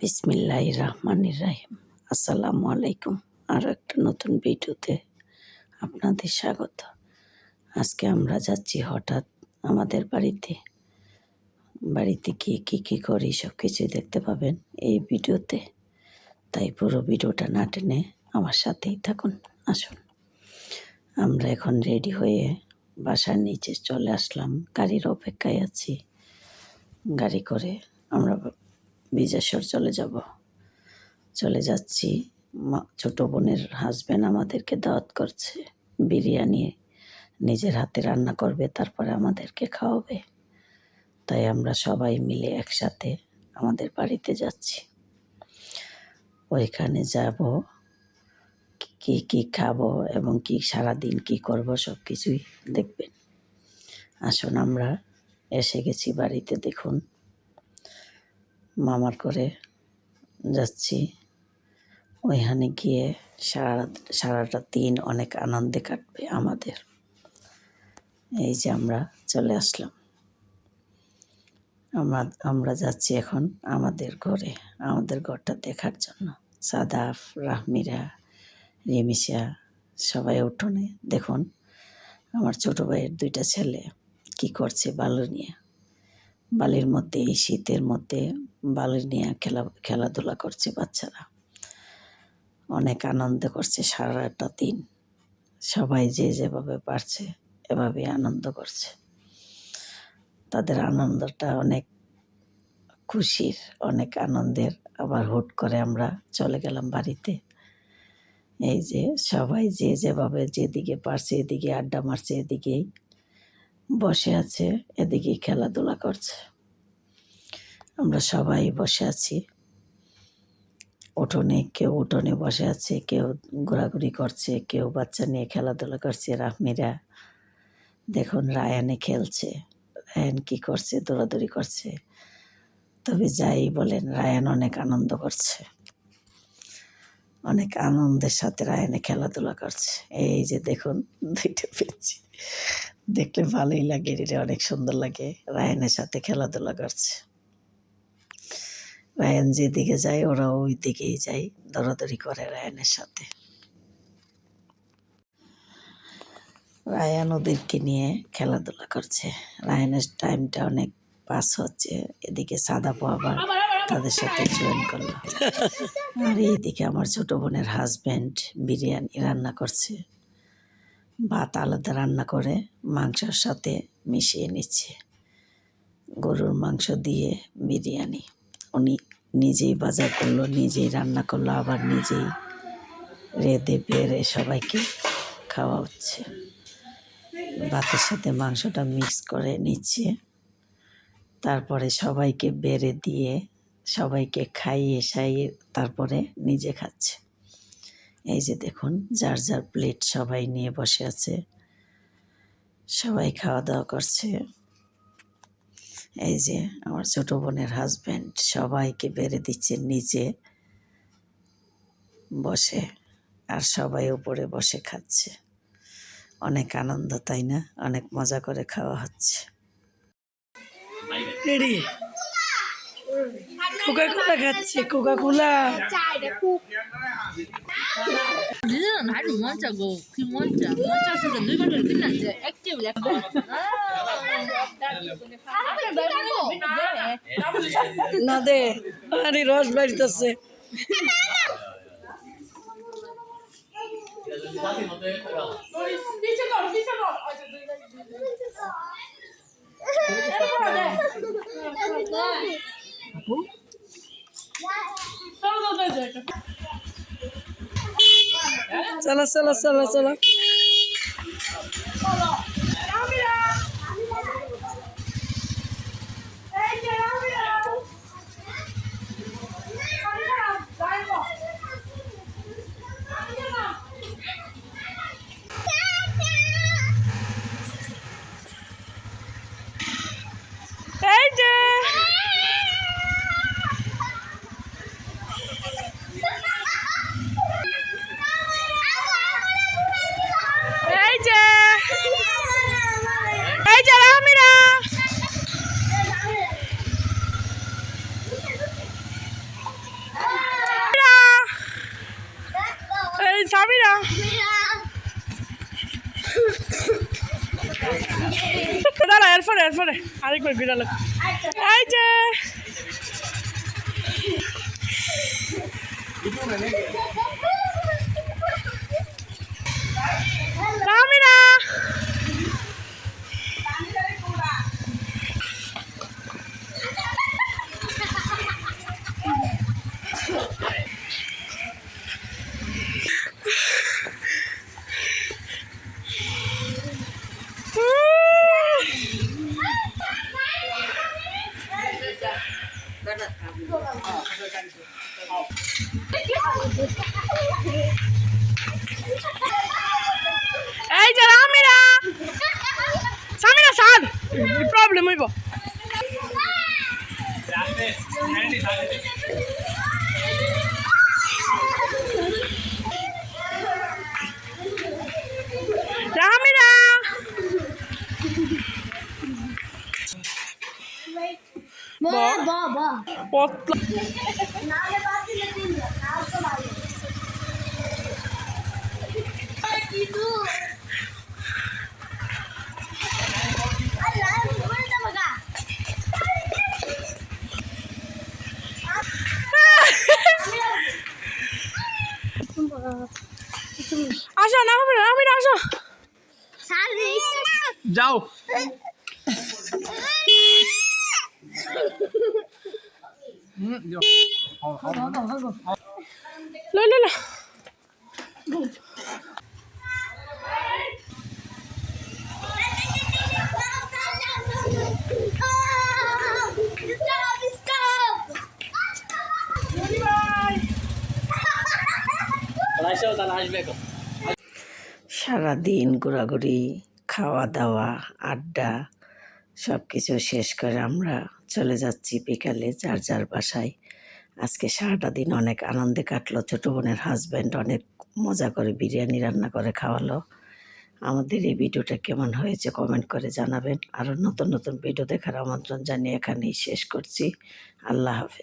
বিসমিল্লাহ রহমানির রাহিম। আসসালামু আলাইকুম আরও একটা নতুন ভিডিওতে আপনাদের স্বাগত। আজকে আমরা যাচ্ছি হঠাৎ আমাদের বাড়িতে। বাড়িতে গিয়ে কী কী করি সব কিছুই দেখতে পাবেন এই ভিডিওতে। তাই পুরো ভিডিওটা না টেনে আমার সাথেই থাকুন, আসুন। আমরা এখন রেডি হয়ে বাসার নিচে চলে আসলাম। গাড়ির অপেক্ষায় আছি। গাড়ি করে আমরা বিজেশ্বর চলে যাব। চলে যাচ্ছি। ছোট বোনের হাজব্যান্ড আমাদেরকে দাওয়াত করছে। বিরিয়ানি নিজের হাতে রান্না করবে, তারপরে আমাদেরকে খাওয়াবে। তাই আমরা সবাই মিলে একসাথে আমাদের বাড়িতে যাচ্ছি। ওইখানে যাব। কি কি খাব এবং কি সারাদিন কি করব সব কিছুই দেখবেন। আসুন আমরা এসে গেছি বাড়িতে, দেখুন। মামার করে যাচ্ছি। ওইখানে গিয়ে সারা সারাটা দিন অনেক আনন্দে কাটবে আমাদের। এই যে আমরা চলে আসলাম। আমরা আমরা যাচ্ছি এখন আমাদের ঘরে, আমাদের ঘরটা দেখার জন্য। সাদাফ, রাহমিরা রেমিসা সবাই উঠোনে। দেখুন, আমার ছোট ভাইয়ের দুইটা ছেলে। কি করছে বালু নিয়ে? বালির মধ্যে, এই শীতের মধ্যে বালি নিয়ে খেলা, খেলাধুলা করছে বাচ্চারা। অনেক আনন্দ করছে সারাটা দিন। সবাই যে যেভাবে পারছে এভাবে আনন্দ করছে। তাদের আনন্দটা অনেক খুশির, অনেক আনন্দের। আবার হুট করে আমরা চলে গেলাম বাড়িতে। এই যে সবাই যে যেভাবে যেদিকে পারছে, এদিকে আড্ডা মারছে, এদিকেই বসে আছে, এদিকেই খেলাধুলা করছে। আমরা সবাই বসে আছি। উঠোনে কেউ উঠোনে বসে আছে, কেউ ঘোরাঘুরি করছে, কেউ বাচ্চা নিয়ে খেলাধুলা করছে, রাহমিরা। দেখুন, রায়ানে খেলছে। রায়ান কি করছে, দৌড়াদৌড়ি করছে। তবে যাই বলেন, রায়ান অনেক আনন্দ করছে। অনেক আনন্দের সাথে রায়ানে খেলাধুলা করছে। এই যে দেখুন, দুইটা পেয়েছি। দেখলে ভালোই লাগে, এটা অনেক সুন্দর লাগে। রায়ানের সাথে খেলাধুলা করছে। রায়ান যেদিকে যায়, ওরা ওই দিকেই যায় দৌড়াদৌড়ি করে রায়ানের সাথে। রায়ান ওদেরকে নিয়ে খেলাধুলা করছে। রায়ানের টাইমটা অনেক পাস হচ্ছে। এদিকে সাদা আবার তাদের সাথে জয়েন করল। আর এইদিকে আমার ছোট বোনের হাজব্যান্ড বিরিয়ানি রান্না করছে। ভাত আলাদা রান্না করে মাংসর সাথে মিশিয়ে নিচ্ছে। গরুর মাংস দিয়ে বিরিয়ানি। উনি নিজেই বাজার করল, নিজেই রান্না করল, আবার নিজেই রেঁধে বেড়ে সবাইকে খাওয়া হচ্ছে ভাতের সাথে মাংসটা মিক্স করে নিচ্ছে। তারপরে সবাইকে বেড়ে দিয়ে সবাইকে খাইয়ে সাইয়ে তারপরে নিজে খাচ্ছে। এই যে দেখুন, যার যার প্লেট সবাই নিয়ে বসে আছে, সবাই খাওয়া দাওয়া করছে। এই যে আমার ছোট বোনের হাজব্যান্ড সবাইকে বেড়ে দিচ্ছে নিচে বসে আর সবাই উপরে বসে খাচ্ছে। অনেক আনন্দ তাই না? অনেক মজা করে খাওয়া হচ্ছে। রেডি কোকা কোলা খাচ্ছে কোকা কোলা 니는 나를 원자고 그 원자 원자 쓰고 늙어도 끝났지 액티브 랩 사람을 말고 না দে আরে রস বাড়িতেছে চলো চলো চলো চলো এই দাঁড়া এরপরে এরপরে আরেকবার বিড়াল এই যে। রামিরা! এই যে রামিরা। সামিরা সাল প্রবলেম হইব? রামিরা। পতলা আসো না হবে না আমি আসো। যাও। লো লো লো। সারাদিন ঘোরাঘুরি খাওয়া দাওয়া আড্ডা সব কিছু শেষ করে আমরা চলে যাচ্ছি বিকালে যার যার বাসায়। আজকে সারাটা দিন অনেক আনন্দে কাটলো, ছোটো বোনের হাজব্যান্ড অনেক মজা করে বিরিয়ানি রান্না করে খাওয়ালো। আমাদের এই ভিডিওটা কেমন হয়েছে কমেন্ট করে জানাবেন। আরও নতুন নতুন ভিডিও দেখার আমন্ত্রণ জানিয়ে এখানেই শেষ করছি। আল্লাহ হাফেজ।